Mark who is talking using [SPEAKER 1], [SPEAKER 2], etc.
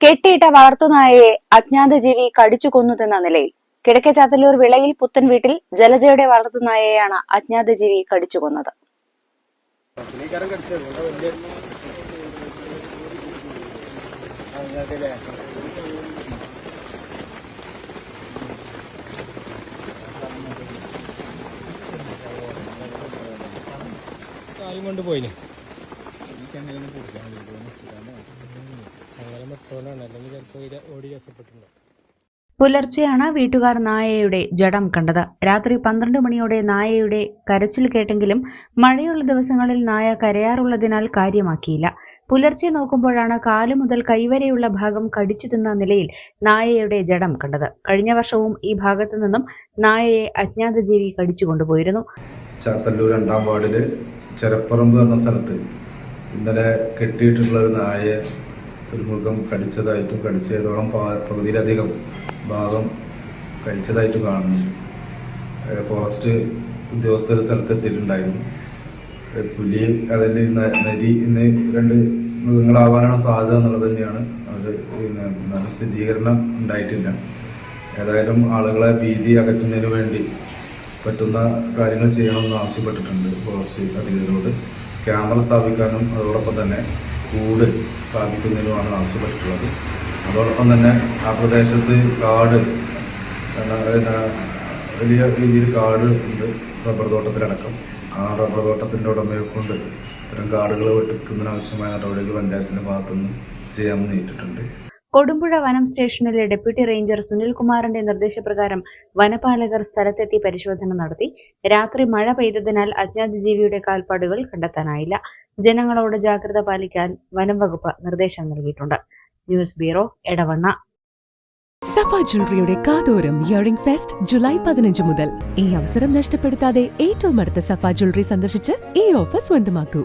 [SPEAKER 1] കെട്ടിയിട്ട വളർത്തുനായയെ അജ്ഞാത ജീവി കടിച്ചു കൊന്നുതെന്ന നിലയിൽ കിഴക്കേ ചാത്തല്ലൂർ വിളയിൽ പുത്തൻ വീട്ടിൽ ജലജയുടെ വളർത്തുനായയെയാണ് അജ്ഞാത ജീവി കടിച്ചു കൊന്നത്
[SPEAKER 2] കൊണ്ട് പോയിന്. ഓടി
[SPEAKER 1] പുലർച്ചെയാണ് വീട്ടുകാർ നായയുടെ ജഡം കണ്ടത്. രാത്രി പന്ത്രണ്ട് മണിയോടെ നായയുടെ കരച്ചിൽ കേട്ടെങ്കിലും മഴയുള്ള ദിവസങ്ങളിൽ നായ കരയാറുള്ളതിനാൽ കാര്യമാക്കിയില്ല. പുലർച്ചെ നോക്കുമ്പോഴാണ് കാലു മുതൽ കൈവരെയുള്ള ഭാഗം കടിച്ചു തിന്ന നിലയിൽ നായയുടെ ജഡം കണ്ടത്. കഴിഞ്ഞ വർഷവും ഈ ഭാഗത്തു നിന്നും നായയെ അജ്ഞാത ജീവി കടിച്ചു കൊണ്ടുപോയിരുന്നു.
[SPEAKER 3] ചാത്തല്ലൂർ രണ്ടാം വാർഡിൽ ചെരപ്പറമ്പ് എന്ന സ്ഥലത്ത് ഇന്നലെ കെട്ടിയിട്ടുള്ള ഒരു നായയെ ഒരു മൃഗം കടിച്ചതായിട്ടും കടിച്ചതോളം പകുതിയിലധികം ഭാഗം കഴിച്ചതായിട്ട് കാണുന്നുണ്ട് ഫോറസ്റ്റ് ഉദ്യോഗസ്ഥർ സ്ഥലത്ത് എത്തിയിട്ടുണ്ടായിരുന്നു. ഏഹ് പുലി അതിൽ നരി ഇന്ന് രണ്ട് മൃഗങ്ങളാവാനാണ് സാധ്യത എന്നുള്ളത് തന്നെയാണ്. അത് പിന്നെ സ്ഥിരീകരണം ഉണ്ടായിട്ടില്ല. ഏതായാലും ആളുകളെ ഭീതി അകറ്റുന്നതിന് വേണ്ടി പറ്റുന്ന കാര്യങ്ങൾ ചെയ്യണമെന്ന് ആവശ്യപ്പെട്ടിട്ടുണ്ട് ഫോറസ്റ്റ് അധികൃതരോട്. ക്യാമറ സ്ഥാപിക്കാനും അതോടൊപ്പം തന്നെ കൂട് സ്ഥാപിക്കുന്നതിനുമാണ് ആവശ്യപ്പെട്ടിട്ടുള്ളത്. അതോടൊപ്പം തന്നെ ആ പ്രദേശത്ത് കാട് വലിയ രീതിയിൽ കാട് ഉണ്ട് റബ്ബർ തോട്ടത്തിലടക്കം. ആ റബ്ബർ തോട്ടത്തിന്റെ ഉടമയെ കൊണ്ട് ഇത്തരം കാടുകൾ വെട്ടിക്കുന്നതിനാവശ്യമായ നടപടികൾ പഞ്ചായത്തിന്റെ ഭാഗത്തുനിന്ന് ചെയ്യാമെന്ന് ഏറ്റിട്ടുണ്ട്
[SPEAKER 1] കൊടുമ്പുഴ വനം സ്റ്റേഷനിലെ ഡെപ്യൂട്ടി റേഞ്ചർ സുനിൽകുമാറിന്റെ നിർദ്ദേശപ്രകാരം വനപാലകർ സ്ഥലത്തെത്തി പരിശോധന നടത്തി. രാത്രി മഴ പെയ്തതിനാൽ അജ്ഞാത ജീവിയുടെ കാൽപ്പാടുകൾ കണ്ടെത്താനായില്ല. ജനങ്ങളോട് ജാഗ്രത പാലിക്കാൻ വനം വകുപ്പ് നിർദ്ദേശം നൽകിയിട്ടുണ്ട്. News bureau Edavanna.
[SPEAKER 4] സഫ ജ്വല്ലറിയുടെ കാതോരം ഇയറിംഗ് ഫെസ്റ്റ് ജൂലൈ പതിനഞ്ച് മുതൽ. ഈ അവസരം നഷ്ടപ്പെടുത്താതെ ഏറ്റവും അടുത്ത സഫ ജ്വല്ലറി സന്ദർശിച്ച് ഈ ഓഫർ സ്വന്തമാക്കൂ.